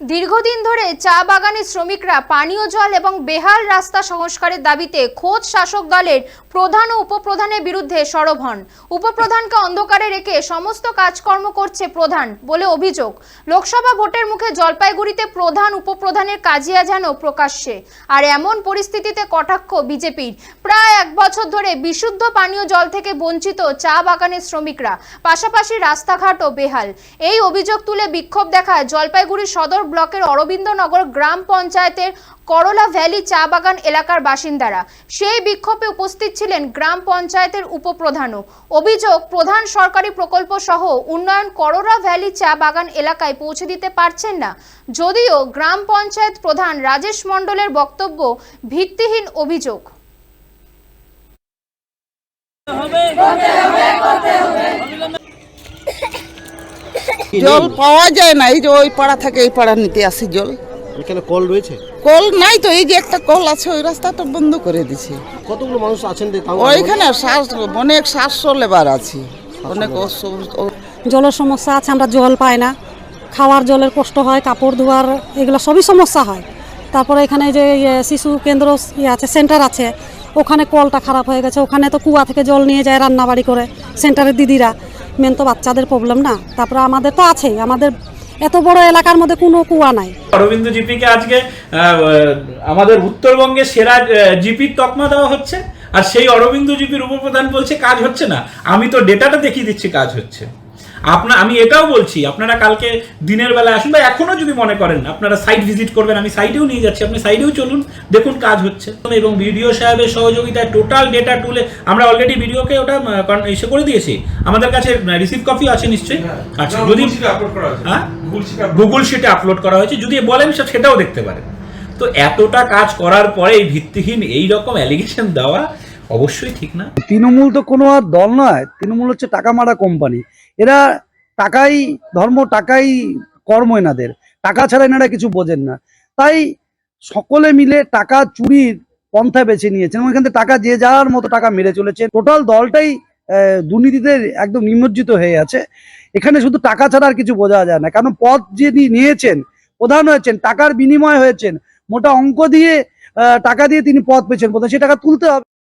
দীর্ঘদিন ধরে চা বাগানের শ্রমিকরা পানীয় জল এবং বেহাল রাস্তা সংস্কারের দাবিতে খোদ শাসক দলের প্রধান ও উপপ্রধানের বিরুদ্ধে সরব হন। উপপ্রধানকে অন্ধকারে রেখে সমস্ত কাজকর্ম করছে প্রধান বলে অভিযোগ। লোকসভা ভোটের মুখে জলপাইগুড়িতে প্রধান উপপ্রধানের কাজিয়া যেন প্রকাশ্যে। আর এমন পরিস্থিতিতে কটাক্ষ বিজেপির। প্রায় এক বছর ধরে বিশুদ্ধ পানীয় জল থেকে বঞ্চিত চা বাগানের শ্রমিকরা, পাশাপাশি রাস্তাঘাটও বেহাল। এই অভিযোগ তুলে বিক্ষোভ দেখায় জলপাইগুড়ি সদর ব্লকের অরবিন্দনগর গ্রাম পঞ্চায়েতের করলা ভ্যালি চা বাগান এলাকার বাসিন্দারা সেই বিক্ষোভে উপস্থিত ছিলেন গ্রাম পঞ্চায়েতের উপপ্রধানও অভিযোগ প্রধান সরকারি প্রকল্প সহ উন্নয়ন করলা ভ্যালি চা বাগান এলাকায় পৌঁছে দিতে পারছেন না যদিও গ্রাম পঞ্চায়েত প্রধান রাজেশ মণ্ডলের বক্তব্য ভিত্তিহীন অভিযোগ জল পাওয়া যায় না এই যে ওই পাড়া থেকে এই পাড়া নিতে আসি জল। এখানে কল রয়েছে? কল নাই তো এই যে একটা কল আছে ওই রাস্তাটা বন্ধ করে দিছে। কতগুলো মানুষ আছেন ওইখানে শ্বাস অনেক সাতশো লেবার আছে অনেক জলের সমস্যা আছে আমরা জল পাই না। খাওয়ার জলের কষ্ট হয় কাপড় ধোয়ার এগুলো সবই সমস্যা হয়। তারপরে এখানে যে ইয়ে শিশু কেন্দ্র ইয়ে আছে সেন্টার আছে ওখানে কলটা খারাপ হয়ে গেছে। ওখানে তো কুয়া থেকে জল নিয়ে যায় রান্নাবাড়ি করে সেন্টারের দিদিরা। মেন তো বাচ্চাদের প্রবলেম না। তারপরে আমাদের তো আছেই। আমাদের এত বড় এলাকার মধ্যে কোনো কুয়া নাই। অরবিন্দ জিপিকে আজকে আমাদের উত্তরবঙ্গে সেরা জিপির তকমা দেওয়া হচ্ছে, আর সেই অরবিন্দ জিপির উপপ্রধান বলছে কাজ হচ্ছে না। আমি তো ডেটাটা দেখিয়ে দিচ্ছি, কাজ হচ্ছে। আপনার আমি এটাও বলছি আপনারা কালকে দিনের বেলা আসুন বা এখনও যদি মনে করেন আপনারা সাইট ভিজিট করবেন আমি সাইটেও নিয়ে যাচ্ছি আপনি সাইটেও চলুন দেখুন কাজ হচ্ছে। এবং ভিডিও সাহেবের সহযোগিতায় টোটাল ডেটা তুলে আমরা অলরেডি ভিডিওকে ওটা ইসে করে দিয়েছি। আমাদের কাছে রিসিভ কপি আছে নিশ্চয়ই? আচ্ছা যদি হ্যাঁ? গুগল শিটে আপলোড করা হয়েছে যদি বলেন সেটাও দেখতে পারেন। তো এতটা কাজ করার পরে এই ভিত্তিহীন এই রকম অ্যালিগেশন দেওয়া অবশ্যই ঠিক না। তৃণমূল তো কোনো আর দল নয় তৃণমূল হচ্ছে টাকা মারা কোম্পানি এরা টাকাই ধর্ম, টাকাই কর্ম এনাদের। টাকা ছাড়া এনারা কিছু বোঝেন না। তাই সকলে মিলে টাকা চুরির পন্থা বেছে নিয়েছেন এখান থেকে টাকা যে যার মতো টাকা মেরে চলেছে টোটাল দলটাই দুর্নীতিতে একদম নিমজ্জিত হয়ে আছে। এখানে শুধু টাকা ছাড়া আর কিছু বোঝা যায় না, কারণ পথ যিনি নিয়েছেন, প্রধান হয়েছেন, টাকার বিনিময় হয়েছেন, মোটা অঙ্ক দিয়ে টাকা দিয়ে তিনি পথ পেয়েছেন প্রধান সে টাকা তুলতে হবে।